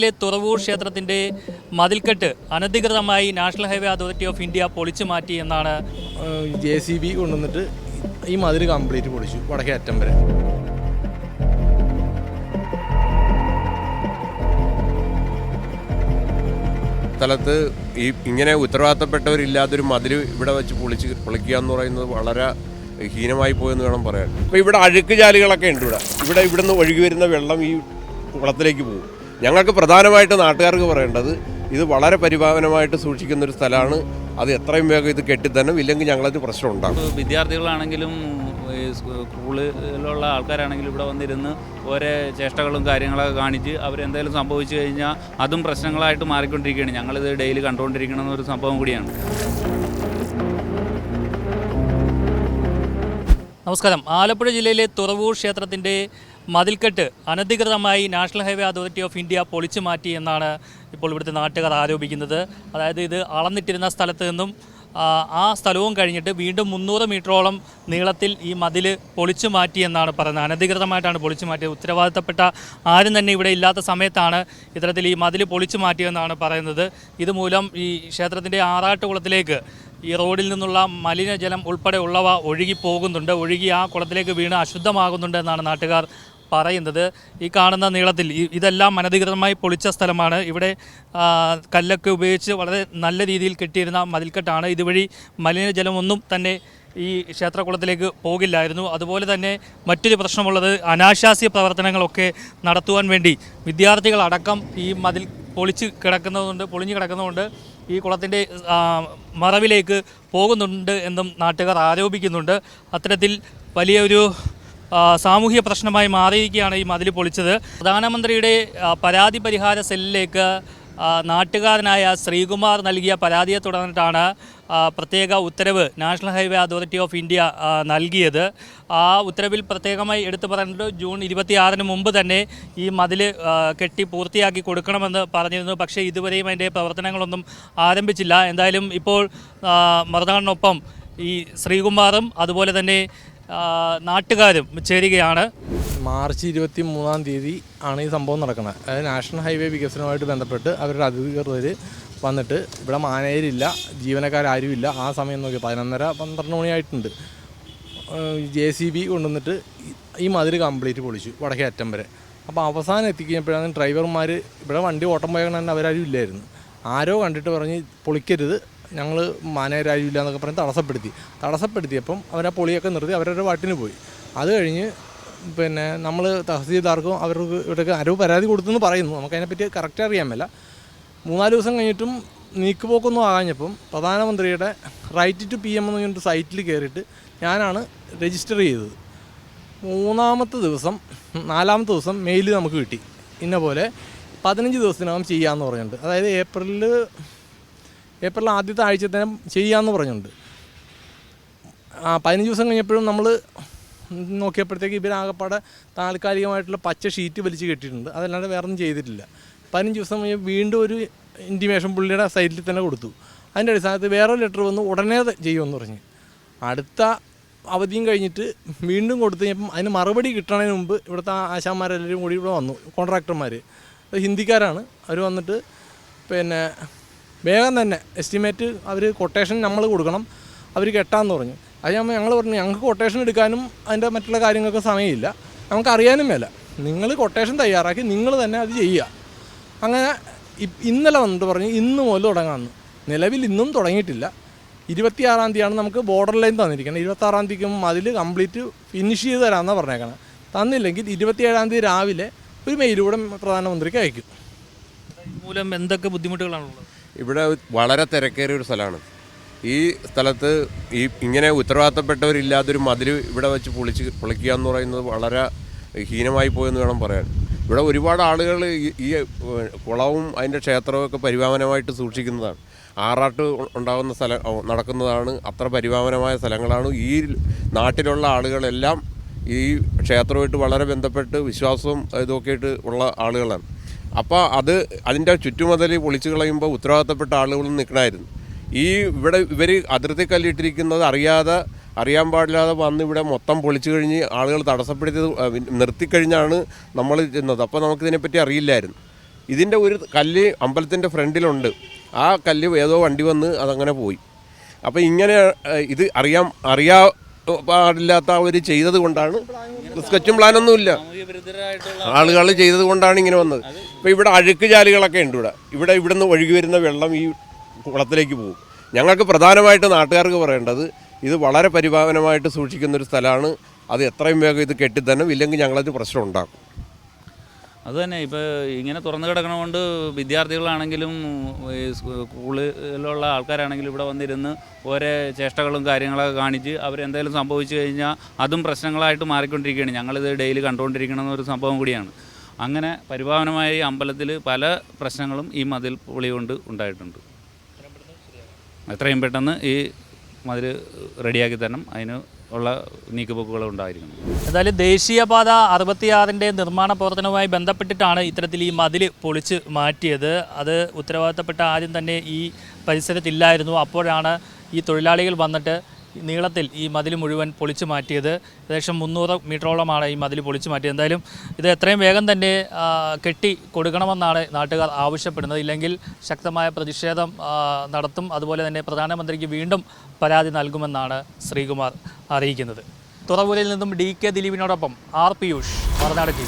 ിലെ തുറവൂർ ക്ഷേത്രത്തിന്റെ മതിൽക്കെട്ട് അനധികൃതമായി national highway authority of India പൊളിച്ചു മാറ്റി എന്നാണ് ജെ സി ബി കൊണ്ടുവന്നിട്ട് ഈ മതിൽ കംപ്ലീറ്റ് പൊളിച്ചു വടക്കേ അറ്റം വരെ. സ്ഥലത്ത് ഈ ഇങ്ങനെ ഉത്തരവാദിത്തപ്പെട്ടവരില്ലാത്തൊരു മതിൽ ഇവിടെ വെച്ച് പൊളിച്ച് പൊളിക്കുക എന്ന് പറയുന്നത് വളരെ ഹീനമായി പോയെന്ന് വേണം പറയാൻ. ഇപ്പോൾ ഇവിടെ അഴുക്ക് ജാലികളൊക്കെ ഉണ്ട് ഇവിടെ. ഇവിടെ ഇവിടുന്ന് ഒഴുകി വരുന്ന വെള്ളം ഈ കുളത്തിലേക്ക് പോകും. ഞങ്ങൾക്ക് പ്രധാനമായിട്ട് നാട്ടുകാർക്ക് പറയേണ്ടത് ഇത് വളരെ പരിഭാവനമായിട്ട് സൂക്ഷിക്കുന്ന ഒരു സ്ഥലമാണ്. അത് എത്രയും വേഗം ഇത് കെട്ടിത്തന്നെ ഇല്ലെങ്കിൽ ഞങ്ങളത് പ്രശ്നം ഉണ്ടാകും വിദ്യാർത്ഥികളാണെങ്കിലും സ്കൂളിലുള്ള ആൾക്കാരാണെങ്കിലും ഇവിടെ വന്നിരുന്ന് ഓരോ ചേഷ്ടകളും കാര്യങ്ങളൊക്കെ കാണിച്ച് അവരെന്തെങ്കിലും സംഭവിച്ചു കഴിഞ്ഞാൽ അതും പ്രശ്നങ്ങളായിട്ട് മാറിക്കൊണ്ടിരിക്കുകയാണ്. ഞങ്ങളിത് ഡെയിലി കണ്ടുകൊണ്ടിരിക്കണം എന്നൊരു സംഭവം കൂടിയാണ്. നമസ്കാരം. ആലപ്പുഴ ജില്ലയിലെ തുറവൂർ ക്ഷേത്രത്തിന്റെ മതിൽക്കെട്ട് അനധികൃതമായി national highway authority of India പൊളിച്ചു മാറ്റി എന്നാണ് ഇപ്പോൾ ഇവിടുത്തെ നാട്ടുകാർ ആരോപിക്കുന്നത്. അതായത് ഇത് അളന്നിട്ടിരുന്ന സ്ഥലത്ത് നിന്നും ആ, സ്ഥലവും കഴിഞ്ഞിട്ട് വീണ്ടും മുന്നൂറ് മീറ്ററോളം നീളത്തിൽ ഈ മതിൽ പൊളിച്ചു മാറ്റി എന്നാണ് പറയുന്നത്. അനധികൃതമായിട്ടാണ് പൊളിച്ചു മാറ്റിയത്. ഉത്തരവാദിത്തപ്പെട്ട ആരും തന്നെ ഇവിടെ ഇല്ലാത്ത സമയത്താണ് ഇത്തരത്തിൽ ഈ മതിൽ പൊളിച്ചു മാറ്റിയെന്നാണ് പറയുന്നത്. ഇതുമൂലം ഈ ക്ഷേത്രത്തിന്റെ ആറാട്ടുകുളത്തിലേക്ക് ഈ റോഡിൽ നിന്നുള്ള മലിനജലം ഉൾപ്പെടെ ഉള്ളവ ഒഴുകി പോകുന്നുണ്ട് ഒഴുകി ആ കുളത്തിലേക്ക് വീണ് അശുദ്ധമാകുന്നുണ്ട് എന്നാണ് നാട്ടുകാർ പറയുന്നത് ഈ കാണുന്ന നീളത്തിൽ. ഇതെല്ലാം അനധികൃതമായി പൊളിച്ച സ്ഥലമാണ്. ഇവിടെ കല്ലൊക്കെ ഉപയോഗിച്ച് വളരെ നല്ല രീതിയിൽ കെട്ടിയിരുന്ന മതിൽക്കെട്ടാണ്. ഇതുവഴി മലിനജലമൊന്നും തന്നെ ഈ ക്ഷേത്രകുളത്തിലേക്ക് പോകില്ലായിരുന്നു. അതുപോലെ തന്നെ മറ്റൊരു പ്രശ്നമുള്ളത് അനാശാസ്യ പ്രവർത്തനങ്ങളൊക്കെ നടത്തുവാൻ വേണ്ടി വിദ്യാർത്ഥികളടക്കം ഈ മതിൽ പൊളിച്ച് കിടക്കുന്നതുകൊണ്ട് പൊളിഞ്ഞു കിടക്കുന്നതുകൊണ്ട് ഈ കുളത്തിന്റെ മറവിലേക്ക് പോകുന്നുണ്ട് എന്നും നാട്ടുകാർ ആരോപിക്കുന്നുണ്ട്. അത്തരത്തിൽ വലിയൊരു സാമൂഹ്യ പ്രശ്നമായി മാറിയിരിക്കുകയാണ് ഈ മതിൽ പൊളിച്ചത്. പ്രധാനമന്ത്രിയുടെ പരാതി പരിഹാര സെല്ലിലേക്ക് നാട്ടുകാരനായ ശ്രീകുമാർ നൽകിയ പരാതിയെ തുടർന്നിട്ടാണ് പ്രത്യേക ഉത്തരവ് national highway authority of India നൽകിയത്. ആ ഉത്തരവിൽ പ്രത്യേകമായി എടുത്തു പറഞ്ഞിട്ട് ജൂൺ ഇരുപത്തിയാറിന് മുമ്പ് തന്നെ ഈ മതിൽ കെട്ടി പൂർത്തിയാക്കി കൊടുക്കണമെന്ന് പറഞ്ഞിരുന്നു. പക്ഷേ ഇതുവരെയും അതിന്റെ പ്രവർത്തനങ്ങളൊന്നും ആരംഭിച്ചില്ല. എന്തായാലും ഇപ്പോൾ മറുനാടിനൊപ്പം ഈ ശ്രീകുമാറും അതുപോലെ തന്നെ നാട്ടുകാരും ചേരുകയാണ്. മാർച്ച് ഇരുപത്തി മൂന്നാം തീയതി ആണ് ഈ സംഭവം നടക്കുന്നത്. അതായത് നാഷണൽ ഹൈവേ വികസനവുമായിട്ട് ബന്ധപ്പെട്ട് അവരുടെ അധികൃതർ വന്നിട്ട് ഇവിടെ മാനേജരില്ല ജീവനക്കാരും ആ സമയം നോക്കി പതിനൊന്നര പന്ത്രണ്ട് മണിയായിട്ടുണ്ട്. ജെ സി ബി കൊണ്ടുവന്നിട്ട് ഈ- മതിൽ കംപ്ലീറ്റ് പൊളിച്ചു വടക്കേ അറ്റം വരെ. അപ്പോൾ അവസാനം എത്തിക്കഴിഞ്ഞപ്പോഴാണ് ഡ്രൈവർമാർ ഇവിടെ വണ്ടി ഓട്ടം പോയ തന്നെ അവരാരും ഇല്ലായിരുന്നു. ആരോ കണ്ടിട്ട് പറഞ്ഞ് പൊളിക്കരുത് ഞങ്ങൾ മാനേരായില്ല എന്നൊക്കെ പറഞ്ഞ് തടസ്സപ്പെടുത്തി. തടസ്സപ്പെടുത്തിയപ്പം അവരാ പൊളിയൊക്കെ നിർത്തി അവരവരുടെ വാട്ടിന് പോയി. അത് കഴിഞ്ഞ് പിന്നെ നമ്മൾ തഹസീൽദാർക്കും അവർക്ക് ഇവിടേക്ക് ആരോ പരാതി കൊടുത്തെന്ന് പറയുന്നു. നമുക്കതിനെപ്പറ്റി കറക്റ്റ് അറിയാൻ മേല. മൂന്നാൽ ദിവസം കഴിഞ്ഞിട്ടും നീക്കുപോക്കൊന്നും ആകാഞ്ഞപ്പം പ്രധാനമന്ത്രിയുടെ റൈറ്റ് ടു പി എം എന്ന് പറഞ്ഞിട്ട് സൈറ്റിൽ കയറിയിട്ട് ഞാനാണ് രജിസ്റ്റർ ചെയ്തത്. മൂന്നാമത്തെ ദിവസം നാലാമത്തെ ദിവസം മെയിൽ നമുക്ക് കിട്ടി. ഇന്ന പോലെ പതിനഞ്ച് ദിവസത്തിനകം ചെയ്യാമെന്ന് പറഞ്ഞിട്ടുണ്ട്. അതായത് ഏപ്രിലിൽ ഏപ്രിൽ ആദ്യത്തെ ആഴ്ച തന്നെ ചെയ്യാമെന്ന് പറഞ്ഞിട്ടുണ്ട് ആ പതിനഞ്ച് ദിവസം കഴിഞ്ഞപ്പോഴും നമ്മൾ നോക്കിയപ്പോഴത്തേക്ക് ഇവരാകപ്പാടെ താൽക്കാലികമായിട്ടുള്ള പച്ച ഷീറ്റ് വലിച്ച് കെട്ടിയിട്ടുണ്ട്. അതല്ലാണ്ട് വേറെ ഒന്നും ചെയ്തിട്ടില്ല. പതിനഞ്ച് ദിവസം കഴിഞ്ഞ് വീണ്ടും ഒരു ഇന്റിമേഷൻ പുള്ളിയുടെ സൈറ്റിൽ തന്നെ കൊടുത്തു. അതിന്റെ അടിസ്ഥാനത്തിൽ വേറെ ലെറ്റർ വന്ന് ഉടനെ ചെയ്യുമെന്ന് പറഞ്ഞ്. അടുത്ത അവധിയും കഴിഞ്ഞിട്ട് വീണ്ടും കൊടുത്തു കഴിഞ്ഞപ്പം അതിന് മറുപടി കിട്ടണതിന് മുമ്പ് ഇവിടുത്തെ ആശാന്മാരെല്ലാവരും കൂടി ഇവിടെ വന്നു. കോൺട്രാക്ടർമാർ ഹിന്ദിക്കാരാണ്. അവർ വന്നിട്ട് പിന്നെ വേഗം തന്നെ. എസ്റ്റിമേറ്റ് അവർ കൊട്ടേഷൻ നമ്മൾ കൊടുക്കണം. അവർ കെട്ടാന്ന് പറഞ്ഞു. അത് നമ്മൾ ഞങ്ങൾ പറഞ്ഞു ഞങ്ങൾക്ക് കൊട്ടേഷൻ എടുക്കാനും അതിന്റെ മറ്റുള്ള കാര്യങ്ങൾക്ക് സമയമില്ല. നമുക്ക് അറിയാനും മേല. നിങ്ങൾ കൊട്ടേഷൻ തയ്യാറാക്കി നിങ്ങൾ തന്നെ അത് ചെയ്യുക. അങ്ങനെ ഇന്നലെ വന്നിട്ട് പറഞ്ഞു ഇന്ന് മുതൽ തുടങ്ങാമെന്ന് നിലവിൽ ഇന്നും തുടങ്ങിയിട്ടില്ല. ഇരുപത്തിയാറാം തീയതിയാണ് നമുക്ക് ബോർഡർ ലൈൻ തന്നിരിക്കുന്നത്. ഇരുപത്താറാം തീയതിക്കും അതിൽ കംപ്ലീറ്റ് ഫിനിഷ് ചെയ്ത് തരാമെന്നാണ് പറഞ്ഞേക്കണേ. തന്നില്ലെങ്കിൽ ഇരുപത്തിയേഴാം തീയതി രാവിലെ ഒരു മെയിലൂടെ പ്രധാനമന്ത്രിക്ക് അയക്കും. മൂലം എന്തൊക്കെ ബുദ്ധിമുട്ടുകളാണുള്ളത്? ഇവിടെ വളരെ തിരക്കേറിയ ഒരു സ്ഥലമാണ്. ഈ സ്ഥലത്ത് ഈ ഇങ്ങനെ ഉത്തരവാദിത്തപ്പെട്ടവരില്ലാത്തൊരു മതിൽ ഇവിടെ വെച്ച് പൊളിച്ച് പൊളിക്കുക എന്ന് പറയുന്നത് വളരെ ഹീനമായി പോയെന്ന് വേണം പറയാൻ. ഇവിടെ ഒരുപാട് ആളുകൾ ഈ കുളവും അതിന്റെ ക്ഷേത്രവും ഒക്കെ പരിപാവനമായിട്ട് സൂക്ഷിക്കുന്നതാണ്. ആറാട്ട് ഉണ്ടാകുന്ന സ്ഥലം നടക്കുന്നതാണ് അത്ര പരിപാവനമായ സ്ഥലങ്ങളാണ്. ഈ നാട്ടിലുള്ള ആളുകളെല്ലാം ഈ ക്ഷേത്രമായിട്ട് വളരെ ബന്ധപ്പെട്ട് വിശ്വാസവും ഇതൊക്കെ ആയിട്ട് ഉള്ള ആളുകളാണ്. അപ്പോൾ അത് അതിന്റെ ചുറ്റുമതിൽ പൊളിച്ചു കളയുമ്പോൾ ഉത്തരവാദിത്തപ്പെട്ട ആളുകൾ നിൽക്കണമായിരുന്നു ഈ ഇവിടെ ഇവർ അതിർത്തി കല്ലിട്ടിരിക്കുന്നത് അറിയാതെ അറിയാൻ പാടില്ലാതെ വന്ന് ഇവിടെ മൊത്തം പൊളിച്ചു കഴിഞ്ഞ് ആളുകൾ തടസ്സപ്പെടുത്തിയത് നിർത്തിക്കഴിഞ്ഞാണ് നമ്മൾ ചെന്നത്. അപ്പോൾ നമുക്കിതിനെപ്പറ്റി അറിയില്ലായിരുന്നു. ഇതിന്റെ ഒരു കല്ല് അമ്പലത്തിന്റെ ഫ്രണ്ടിലുണ്ട്. ആ കല്ല് ഏതോ വണ്ടി വന്ന് അതങ്ങനെ പോയി. അപ്പോൾ ഇങ്ങനെ ഇത് അറിയാം അറിയാ പാടില്ലാത്ത അവർ ചെയ്തത് കൊണ്ടാണ്. സ്കെച്ചും പ്ലാനൊന്നുമില്ല. ആളുകൾ ചെയ്തത് കൊണ്ടാണ് ഇങ്ങനെ വന്നത്. ഇപ്പോൾ ഇവിടെ അഴുക്ക് ജാലികളൊക്കെ ഉണ്ട് ഇവിടെ. ഇവിടെ ഇവിടുന്ന് ഒഴുകി വരുന്ന വെള്ളം ഈ കുളത്തിലേക്ക് പോകും. ഞങ്ങൾക്ക് പ്രധാനമായിട്ട് നാട്ടുകാർക്ക് പറയേണ്ടത് ഇത് വളരെ പരിപാലനമായിട്ട് സൂക്ഷിക്കുന്നൊരു സ്ഥലമാണ്. അത് എത്രയും വേഗം ഇത് കെട്ടിത്തന്നെ ഇല്ലെങ്കിൽ ഞങ്ങളത് പ്രശ്നം ഉണ്ടാക്കും. അത് തന്നെ. ഇപ്പോൾ ഇങ്ങനെ തുറന്നു കിടക്കണതുകൊണ്ട് വിദ്യാർത്ഥികളാണെങ്കിലും സ്കൂളിലുള്ള ആൾക്കാരാണെങ്കിലും ഇവിടെ വന്നിരുന്ന് ഓരോ ചേഷ്ടകളും കാര്യങ്ങളൊക്കെ കാണിച്ച് അവരെന്തെങ്കിലും സംഭവിച്ചു കഴിഞ്ഞാൽ അതും പ്രശ്നങ്ങളായിട്ട് മാറിക്കൊണ്ടിരിക്കുകയാണ്. ഞങ്ങളിത് ഡെയിലി കണ്ടുകൊണ്ടിരിക്കണമെന്നൊരു സംഭവം കൂടിയാണ്. അങ്ങനെ പരിപാവനമായ ഈ അമ്പലത്തിൽ പല പ്രശ്നങ്ങളും ഈ മതിൽ പൊളി കൊണ്ട് ഉണ്ടായിട്ടുണ്ട്. എത്രയും പെട്ടെന്ന് ഈ മതിൽ റെഡിയാക്കി തരണം. അതിന് ഉള്ള നീക്കുപോക്കുകൾ ഉണ്ടായിരിക്കണം. എന്തായാലും ദേശീയപാത അറുപത്തിയാറിന്റെ നിർമ്മാണ പ്രവർത്തനവുമായി ബന്ധപ്പെട്ടിട്ടാണ് ഇത്തരത്തിൽ ഈ മതിൽ പൊളിച്ച് മാറ്റിയത്. അത് ഉത്തരവാദിത്തപ്പെട്ട ആദ്യം തന്നെ ഈ പരിസരത്തില്ലായിരുന്നു. അപ്പോഴാണ് ഈ തൊഴിലാളികൾ വന്നിട്ട് നീളത്തിൽ ഈ മതിൽ മുഴുവൻ പൊളിച്ചു മാറ്റിയത്. ഏകദേശം മുന്നൂറ് മീറ്ററോളമാണ് ഈ മതിൽ പൊളിച്ചു മാറ്റിയത്. എന്തായാലും ഇത് എത്രയും വേഗം തന്നെ കെട്ടി കൊടുക്കണമെന്നാണ് നാട്ടുകാർ ആവശ്യപ്പെടുന്നത്. ഇല്ലെങ്കിൽ ശക്തമായ പ്രതിഷേധം നടത്തും. അതുപോലെ തന്നെ പ്രധാനമന്ത്രിക്ക് വീണ്ടും പരാതി നൽകുമെന്നാണ് ശ്രീകുമാർ അറിയിക്കുന്നത്. തുറവൂരിൽ നിന്നും ഡി കെ ദിലീപിനോടൊപ്പം ആർ പിയൂഷ് മറുനാട് ടി